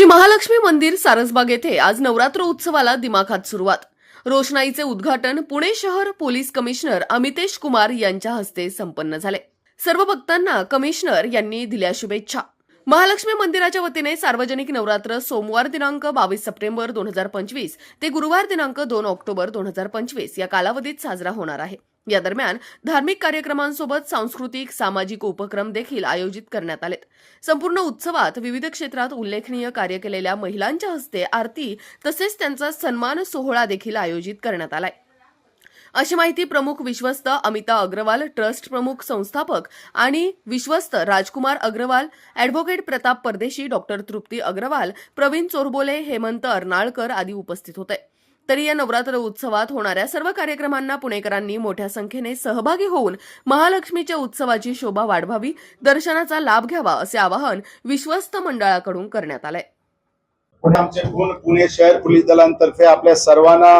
श्री महालक्ष्मी मंदिर सारसबाग येथे आज नवरात्र उत्सवाला दिमाखात सुरुवात. रोषणाईचे उद्घाटन पुणे शहर पोलीस कमिशनर अमितेश कुमार यांच्या हस्ते संपन्न झाले. सर्व भक्तांना कमिशनर यांनी दिल्या शुभेच्छा. महालक्ष्मी मंदिराच्या वतीने सार्वजनिक नवरात्र सोमवार दिनांक बावीस सप्टेंबर दोन हजार पंचवीस ते गुरुवार दिनांक दोन ऑक्टोबर दोन हजार पंचवीस या कालावधीत साजरा होणार आहे. या दरम्यान धार्मिक कार्यक्रमांसोबत सांस्कृतिक सामाजिक उपक्रम देखील आयोजित करण्यात आलेत. संपूर्ण उत्सवात विविध क्षेत्रात उल्लेखनीय कार्य केलेल्या महिलांच्या हस्ते आरती तसेच त्यांचा सन्मान सोहळा देखील आयोजित करण्यात आलाय. अशी माहिती प्रमुख विश्वस्त अमिता अग्रवाल ट्रस्ट प्रमुख संस्थापक आणि विश्वस्त राजकुमार अग्रवाल ॲडव्होकेट प्रताप परदेशी डॉक्टर तृप्ती अग्रवाल प्रवीण चोरबोले हेमंत अर्नाळकर आदी उपस्थित होते. तरी या नवरात्र उत्सवात होणाऱ्या सर्व कार्यक्रमांना पुणेकरांनी मोठ्या संख्येने सहभागी होऊन महालक्ष्मीच्या उत्सवाची शोभा वाढवावी दर्शनाचा लाभ घ्यावा असे आवाहन विश्वस्त मंडळाकडून करण्यात आलंय. पुणे आमचे पुणे शहर पोलीस दलांतर्फे आपल्या सर्वांना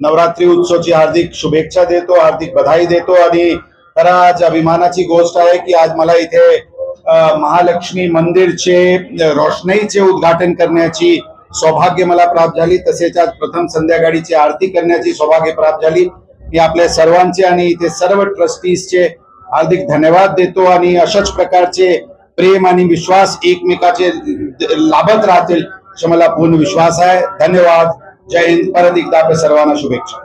नवरात्री उत्सवाची हार्दिक शुभेच्छा देतो हार्दिक बधाई देतो आणि खरं आज अभिमानाची गोष्ट आहे की आज मला इथे महालक्ष्मी मंदिरचे रोषणाईचे उद्घाटन करण्याची सौभाग्य मला प्राप्त झाली. तसेच आज प्रथम संध्याकाळीची आरती करण्याची सौभाग्य प्राप्त झाली. मी आपल्या सर्वांचे आणि इथे सर्व ट्रस्टीजचे हार्दिक धन्यवाद देतो आणि अशाच प्रकारचे प्रेम आणि विश्वास एकमेकाचे लाभत राहतील असा मला पूर्ण विश्वास आहे. धन्यवाद. जय हिंद. परत एकदा आपल्या सर्वांना शुभेच्छा.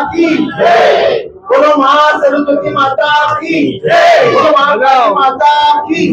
की जय. बोलो माँ सरस्वती माता की जय. माता की